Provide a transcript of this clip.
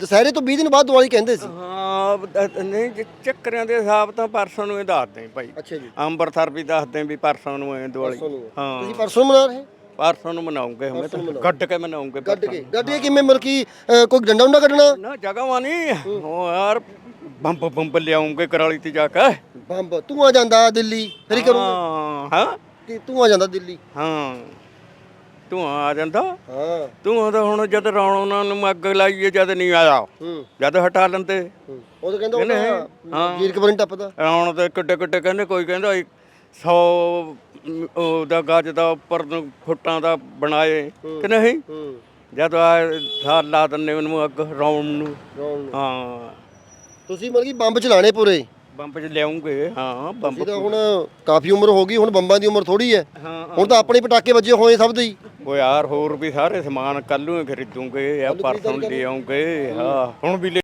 ਦੁਸਹਿਰੇ ਤੋਂ 20 ਦਿਨ ਬਾਅਦ ਦੀਵਾਲੀ ਕਹਿੰਦੇ ਸੀ। ਹਾਂ ਨਹੀਂ ਜੀ, ਚੱਕਰਾਂ ਦੇ ਹਿਸਾਬ ਤਾਂ ਪਰਸੋਂ ਨੂੰ ਇਹ ਦੱਸਦੇ ਭਾਈ। ਅੱਛਾ ਜੀ। ਅੰਮ੍ਰਿਤਸਰ ਵੀ ਦੱਸਦੇ ਵੀ ਪਰਸੋਂ ਨੂੰ ਐ ਦੀਵਾਲੀ। ਹਾਂ। ਤੁਸੀਂ ਪਰਸੋਂ ਮਨਾ ਰਹੇ? ਪਰਸੋਂ ਨੂੰ ਮਨਾਉਂਗੇ ਹਮੇ ਤਾਂ। ਗੱਡ ਕੇ ਮਨਾਉਂਗੇ ਗੱਡ ਕੇ। ਗੱਡ ਕੇ ਕਿਵੇਂ ਮਤਲਬ ਕਿ ਅ, ਕੋਈ ਡੰਡਾ ਉਂਡਾ ਕੱਢਣਾ? ਨਾ ਜਗ੍ਹਾ ਨਹੀਂ। ਹੋ। ਯਾਰ ਬੰਬ ਬੰਬ ਲਿਆਉਂਗੇ ਕਰਾਲੀ ਤੇ ਜਾ ਕੇ। ਬੰਬ। ਤੂੰ ਆ ਜਾਂਦਾ ਦਿੱਲੀ ਫਿਰ ਹੀ ਕਰੂੰਗਾ। ਹਾਂ ਹਾਂ। ਤੂੰ ਆ ਜਾਂਦਾ ਦਿੱਲੀ। ਹਾਂ। ਤੂੰ ਆ ਜਾਂਦਾ। ਹਾਂ। ਤੂੰ ਤਾਂ ਹੁਣ ਜਦ ਰੌਣਾ ਨੂੰ ਅੱਗ ਲਾਈਏ ਜਦ ਨਹੀਂ ਆਇਆ। ਹੂੰ। ਜਦ ਹਟਾ ਲੈਂਦੇ। ਉਹ ਤਾਂ ਕਹਿੰਦਾ ਉਹ ਤਾਂ ਹਾਂ। ਵੀਰ ਕਬਰਨ ਟੱਪਦਾ। ਰੌਣ ਤੇ ਕਿੱਡੇ ਕਿੱਡੇ ਕਹਿੰਦੇ ਕੋਈ ਕਹਿੰਦਾ 100 ਉਹਦਾ ਗੱਜ ਦਾ ਉੱਪਰ ਨੂੰ ਫੁੱਟਾਂ ਦਾ ਬਣਾਏ। ਕਿ ਨਹੀਂ? ਹੂੰ। ਜਦ ਆ ਸਾਲ ਲਾ ਦਿੰਦੇ ਉਹਨੂੰ ਅੱਗ ਰੌਣ ਨੂੰ। ਰੌਣ ਨੂੰ। ਹਾਂ। ਤੁਸੀਂ ਮਤਲਬ ਕਿ ਬੰਬ ਚਲਾਣੇ ਪੂਰੇ? ਬੰਬ ਚ ਲਿਆਉਂਗੇ ਹਾਂ ਬੰਬ ਇਹ ਤਾਂ ਹੁਣ ਕਾਫੀ ਉਮਰ ਹੋ ਗਈ ਹੁਣ ਬੰਬਾਂ ਦੀ ਉਮਰ ਥੋੜੀ ਹੈ ਹਾਂ। ਹੁਣ ਤਾਂ ਆਪਣੇ ਪਟਾਕੇ ਵੱਜੇ ਹੋਏ ਸਭ ਦੇ ਹੀ। ਉਹ ਯਾਰ ਹੋਰ ਵੀ ਸਾਰੇ ਸਮਾਨ ਕੱਲ ਨੂੰ ਹੀ ਖਰੀਦੂਗੇ ਜਾਂ ਪਰਸੋਂ ਲੈ ਆਉਂਗੇ ਹਾਂ ਹੁਣ ਵੀ ਲੈ